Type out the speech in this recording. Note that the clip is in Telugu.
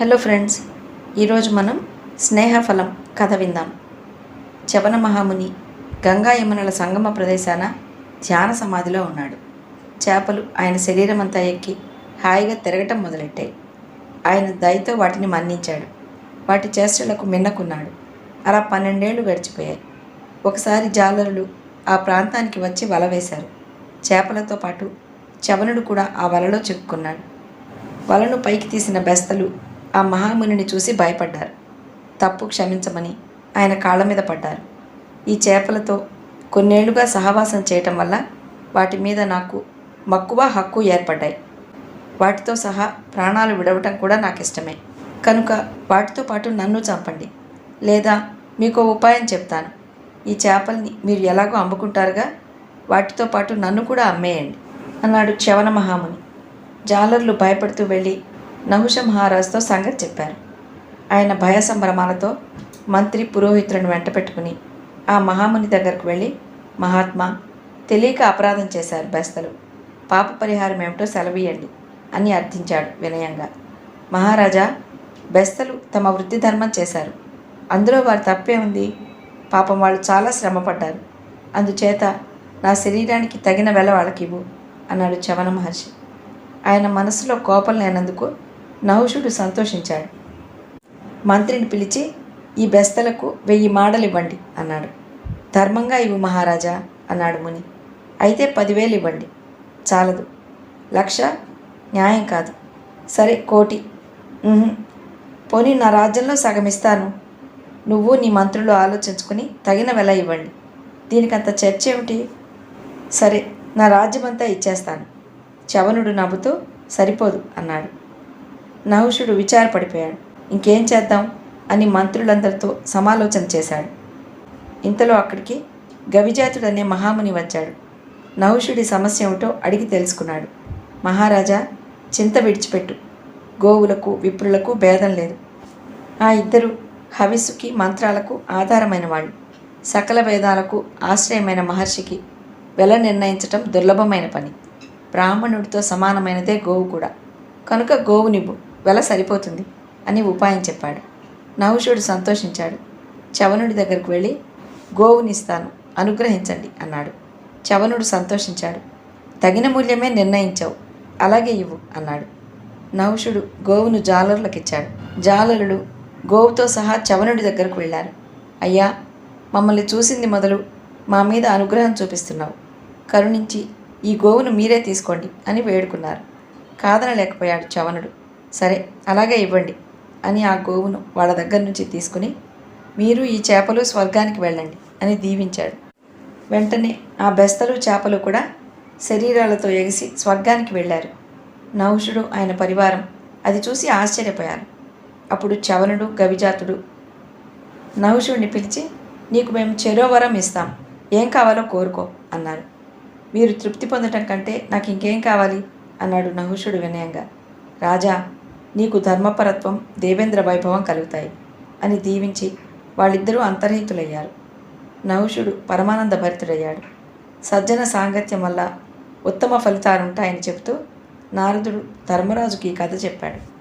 హలో ఫ్రెండ్స్ ఈరోజు మనం స్నేహఫలం కథ విందాం. చవన మహాముని గంగా యమునల సంగమ ప్రదేశాన ధ్యాన సమాధిలో ఉన్నాడు. చేపలు ఆయన శరీరం అంతా ఎక్కి హాయిగా తిరగటం మొదలెట్టాయి. ఆయన దయతో వాటిని మన్నించాడు. వాటి చేష్టలకు మిన్నకున్నాడు. అలా పన్నెండేళ్ళు గడిచిపోయాయి. ఒకసారి జాలరులు ఆ ప్రాంతానికి వచ్చి వల వేశారు. చేపలతో పాటు చవనుడు కూడా ఆ వలలో చిక్కుకున్నాడు. వలను పైకి తీసిన బెస్తలు ఆ మహామునిని చూసి భయపడ్డారు. తప్పు క్షమించమని ఆయన కాళ్ళ మీద పడ్డారు. ఈ చేపలతో కొన్నేళ్ళుగా సహవాసం చేయటం వల్ల వాటి మీద నాకు మక్కువ హక్కు ఏర్పడ్డాయి. వాటితో సహా ప్రాణాలు విడవటం కూడా నాకు ఇష్టమే కనుక వాటితో పాటు నన్ను చంపండి. లేదా మీకు ఉపాయం చెప్తాను. ఈ చేపల్ని మీరు ఎలాగో అమ్ముకుంటారుగా వాటితో పాటు నన్ను కూడా అమ్మేయండి అన్నాడు చవన మహాముని. జాలర్లు భయపడుతూ వెళ్ళి నహుష మహారాజుతో సంగతి చెప్పారు. ఆయన భయ సంభ్రమాలతో మంత్రి పురోహితులను వెంట పెట్టుకుని ఆ మహాముని దగ్గరకు వెళ్ళి మహాత్మా తెలియక అపరాధం చేశారు బెస్తలు. పాప పరిహారం ఏమిటో సెలవీయండి అని అర్థించాడు వినయంగా. మహారాజా బెస్తలు తమ వృత్తి ధర్మం చేశారు. అందులో వారి తప్పే ఉంది. పాపం వాళ్ళు చాలా శ్రమపడ్డారు. అందుచేత నా శరీరానికి తగిన వెల వాళ్ళకి ఇవ్వు అన్నాడు చవన మహర్షి. ఆయన మనసులో కోపం లేనందుకు నహుషుడు సంతోషించాడు. మంత్రిని పిలిచి ఈ బెస్తలకు వెయ్యి మాడలు ఇవ్వండి అన్నాడు. ధర్మంగా ఇవ్వు మహారాజా అన్నాడు ముని. అయితే పదివేలు ఇవ్వండి. చాలదు. లక్ష న్యాయం కాదు. సరే కోటి. పోనీ నా రాజ్యంలో సగం ఇస్తాను. నువ్వు నీ మంత్రులు ఆలోచించుకుని తగిన వెల ఇవ్వండి. దీనికంత చర్చ ఏమిటి? సరే నా రాజ్యమంతా ఇచ్చేస్తాను. చవనుడు నవ్వుతూ సరిపోదు అన్నాడు. నహుషుడు విచారపడిపోయాడు. ఇంకేం చేద్దాం? అని మంత్రులందరితో సమాలోచన చేశాడు. ఇంతలో అక్కడికి గవిజాతుడు అనే మహాముని వచ్చాడు. నహుషుడి సమస్య ఏమిటో అడిగి తెలుసుకున్నాడు. మహారాజా చింత విడిచిపెట్టు. గోవులకు విప్రులకు భేదం లేదు. ఆ ఇద్దరు హవిస్సుకి మంత్రాలకు ఆధారమైన వాళ్ళు సకల వేదాలకు ఆశ్రయమైన మహర్షికి వెల నిర్ణయించటం దుర్లభమైన పని. బ్రాహ్మణుడితో సమానమైనదే గోవు కూడా. కనుక గోవునివ్వు. వెల సరిపోతుంది అని ఉపాయం చెప్పాడు. నహుషుడు సంతోషించాడు. చవనుడి దగ్గరకు వెళ్ళి గోవునిస్తాను అనుగ్రహించండి అన్నాడు. చవనుడు సంతోషించాడు. తగిన మూల్యమే నిర్ణయించావు అలాగే ఇవ్వు అన్నాడు. నహుషుడు గోవును జాలరులకిచ్చాడు. జాలరుడు జాలరులు గోవుతో సహా చవనుడి దగ్గరకు వెళ్ళారు. అయ్యా మమ్మల్ని చూసింది మొదలు మా మీద అనుగ్రహం చూపిస్తున్నావు. కరుణించి ఈ గోవును మీరే తీసుకోండి అని వేడుకున్నారు. కాదనలేకపోయాడు చవనుడు. సరే అలాగే ఇవ్వండి అని ఆ గోవును వాళ్ళ దగ్గర నుంచి తీసుకుని మీరు ఈ చేపలు స్వర్గానికి వెళ్ళండి అని దీవించాడు. వెంటనే ఆ బెస్తలు చేపలు కూడా శరీరాలతో ఎగిసి స్వర్గానికి వెళ్ళారు. నహుషుడు ఆయన పరివారం అది చూసి ఆశ్చర్యపోయారు. అప్పుడు చవనుడు గవిజాతుడు నహుషుడిని పిలిచి నీకు మేము చెరోవరం ఇస్తాం ఏం కావాలో కోరుకో అన్నారు. మీరు తృప్తి పొందటం కంటే నాకు ఇంకేం కావాలి? అన్నాడు నహుషుడు వినయంగా. రాజా నీకు ధర్మపరత్వం దేవేంద్ర వైభవం కలుగుతాయి అని దీవించి వాళ్ళిద్దరూ అంతర్హితులయ్యారు. నహుషుడు పరమానంద భరితుడయ్యాడు సజ్జన సాంగత్యం వల్ల ఉత్తమ ఫలితాలుంటాయని చెబుతూ నారదుడు ధర్మరాజుకి ఈ కథ చెప్పాడు.